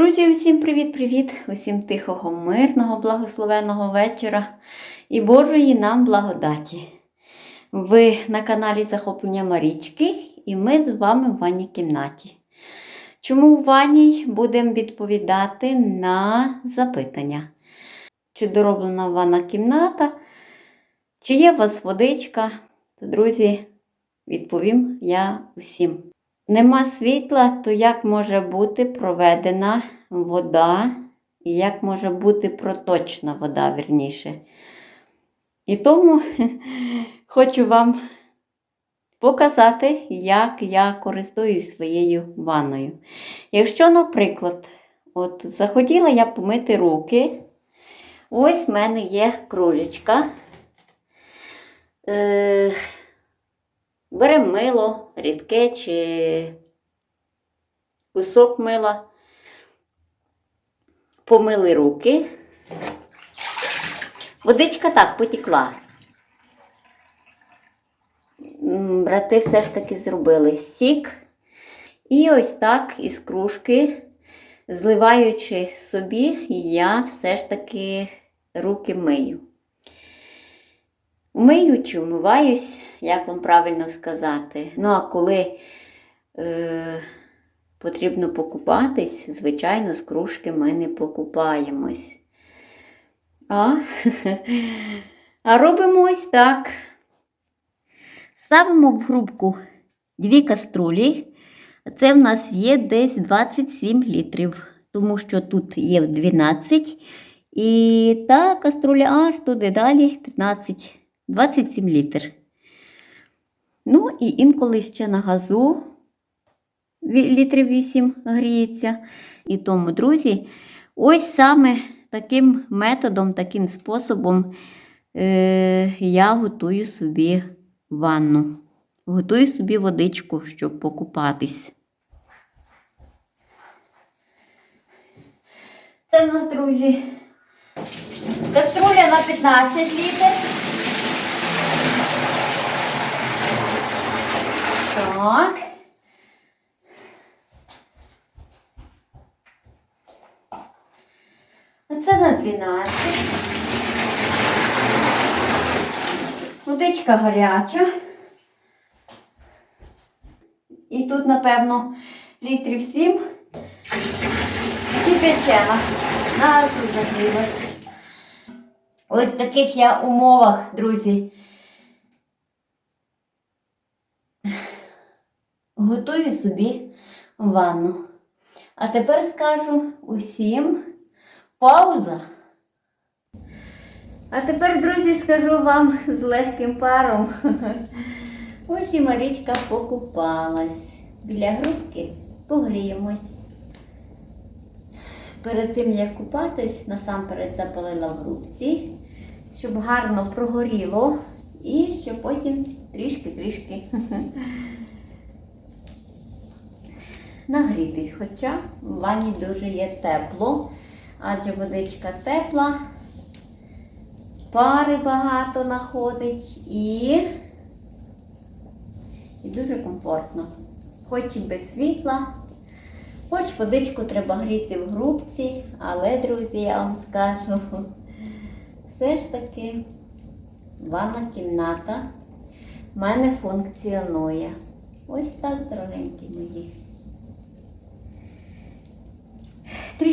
Друзі, усім привіт-привіт! Усім тихого, мирного, благословенного вечора і Божої нам благодаті. Ви на каналі Захоплення Марічки і ми з вами в ванній кімнаті. Чому в ванній будемо відповідати на запитання? Чи дороблена ванна кімната? Чи є у вас водичка? Друзі, відповім я всім. Нема світла, то як може бути проведена вода, і як може бути проточна вода, вірніше. І тому хочу вам показати, як я користуюсь своєю ванною. Якщо, наприклад, от захотіла я помити руки, ось в мене є кружечка. Е, Беремо мило, рідке чи кусок мила, помили руки. Водичка так потекла. Брати все ж таки зробили сік. І ось так із кружки, зливаючи собі, я все ж таки руки мию. Мию чи вмиваюсь, як вам правильно сказати. Ну, а коли е, потрібно покупатись, звичайно, з кружки ми не покупаємось. А, а робимо ось так. Ставимо в грубку дві каструлі. Це в нас є десь 27 літрів, тому що тут є 12. І та каструля аж туди далі 15. 27 літр. Ну, і інколи ще на газу літрів 8 гріється. І тому, друзі, ось саме таким методом, таким способом е, я готую собі ванну. Готую собі водичку, щоб покупатись. Це в нас, друзі, каструля на 15 літрів. Так. Оце на 12. Водичка гаряча. І тут, напевно, літрів 7 кипячена. На тут загрілась. Ось в таких я умовах, друзі. Готую собі ванну. А тепер скажу усім пауза. А тепер, друзі, скажу вам з легким паром. Ось і Марічка покупалась. Біля грудки погріємось. Перед тим, як купатись, насамперед запалила в грудці, щоб гарно прогоріло і щоб потім трішки-трішки нагрітись. Хоча в ванні дуже є тепло, адже водичка тепла, пари багато находить і, і дуже комфортно. Хоч і без світла, хоч водичку треба гріти в грубці, але, друзі, я вам скажу, все ж таки ванна кімната в мене функціонує. Ось так, дорогенькі мої.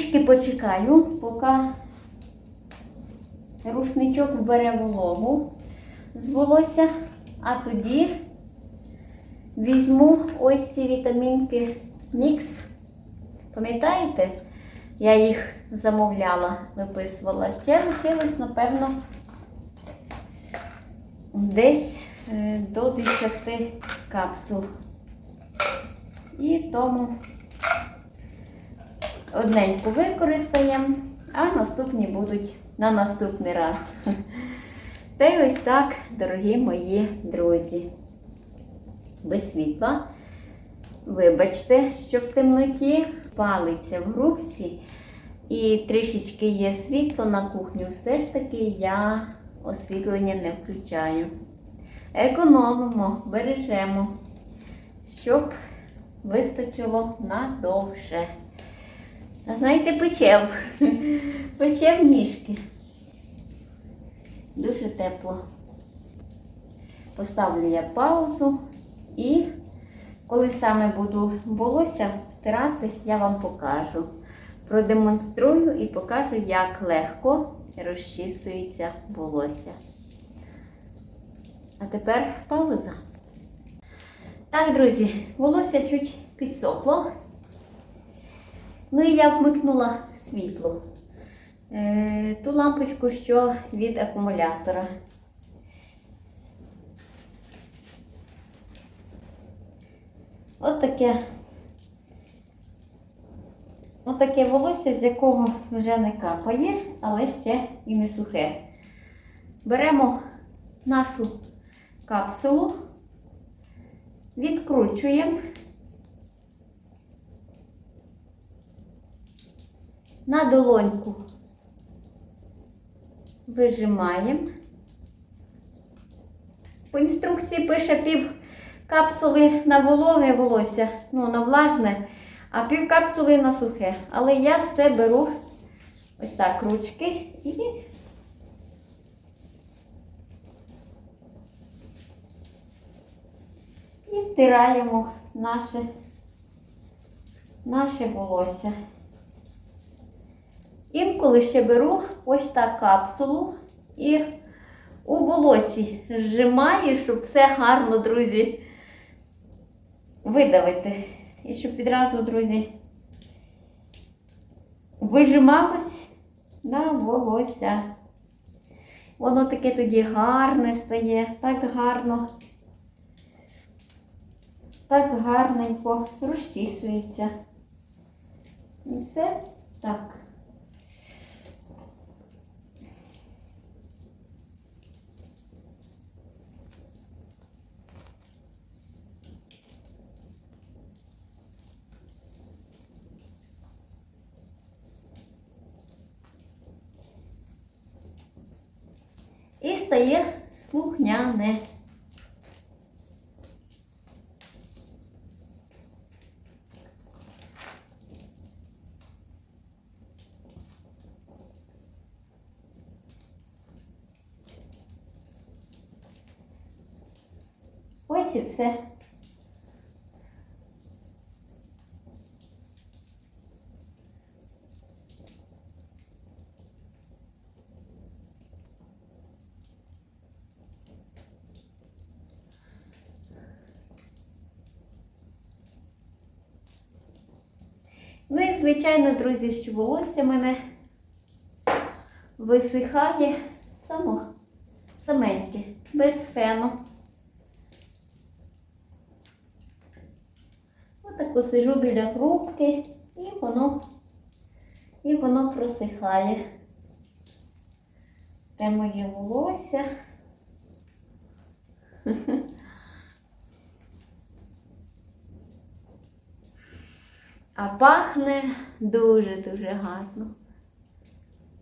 Трішки почекаю, поки рушничок вбере вологу з волосся, а тоді візьму ось ці вітамінки Мікс. Пам'ятаєте? Я їх замовляла, виписувала. Ще лишилось, напевно, десь е, до 10 капсул. І тому одненьку використаємо, а наступні будуть на наступний раз. Та й ось так, дорогі мої друзі. Без світла. Вибачте, що в темноті палиться в грубці і трішечки є світло на кухню, все ж таки я освітлення не включаю. Економимо, бережемо, щоб вистачило надовше. А знаєте, печев. Печев ніжки. Дуже тепло. Поставлю я паузу і коли саме буду волосся втирати, я вам покажу. Продемонструю і покажу, як легко розчісується волосся. А тепер пауза. Так, друзі, волосся чуть підсохло. Ну і я вмикнула світло. Е, ту лампочку, що від акумулятора. От таке, от таке волосся, з якого вже не капає, але ще і не сухе. Беремо нашу капсулу, відкручуємо на долоньку, вижимаємо. По інструкції пише пів капсули на вологе волосся, ну, на влажне, а пів капсули на сухе. Але я все беру ось так ручки і і втираємо наше, наше волосся. Інколи ще беру ось так капсулу і у волосі зжимаю, щоб все гарно, друзі, видавити. І щоб відразу, друзі, вижималось на волосся. Воно таке тоді гарне стає, так гарно, так гарненько розчісується. І все так. І стає слухняне. Ось і все. Ну і, звичайно, друзі, що волосся мене висихає само, саменьке, без фену. Отако сижу біля грубки і воно, і воно просихає. Те моє волосся. А пахне дуже-дуже гарно.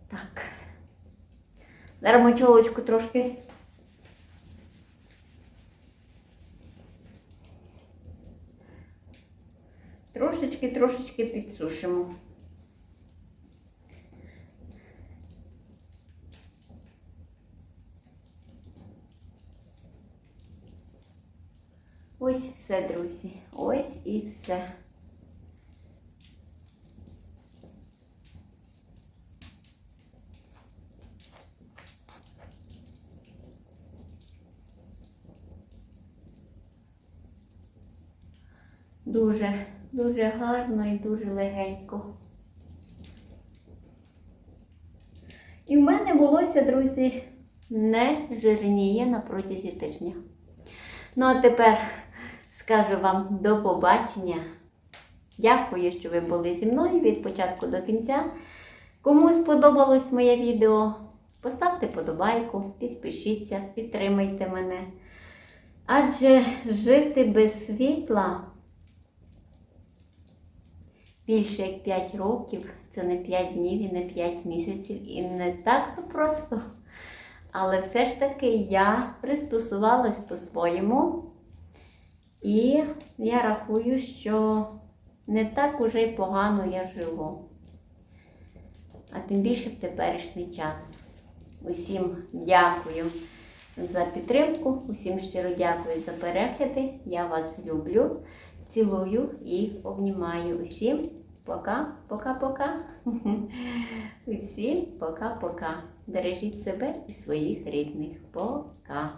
Так. Зараз мочолочку трошки. Трошечки-трошечки підсушимо. Ось все, друзі. Ось і все. Дуже, дуже гарно і дуже легенько. І в мене волосся, друзі, не жирніє на протязі тижня. Ну, а тепер скажу вам до побачення. Дякую, що ви були зі мною від початку до кінця. Кому сподобалось моє відео, поставте подобайку, підпишіться, підтримайте мене. Адже жити без світла більше як 5 років, це не 5 днів і не 5 місяців, і не так просто. Але все ж таки я пристосувалась по-своєму. І я рахую, що не так уже й погано я живу. а тим більше в теперішній час. Усім дякую за підтримку, усім щиро дякую за перегляди. Я вас люблю, цілую і обнімаю. Усім пока, пока-пока. Усім пока-пока. Бережіть себе і своїх рідних. Пока.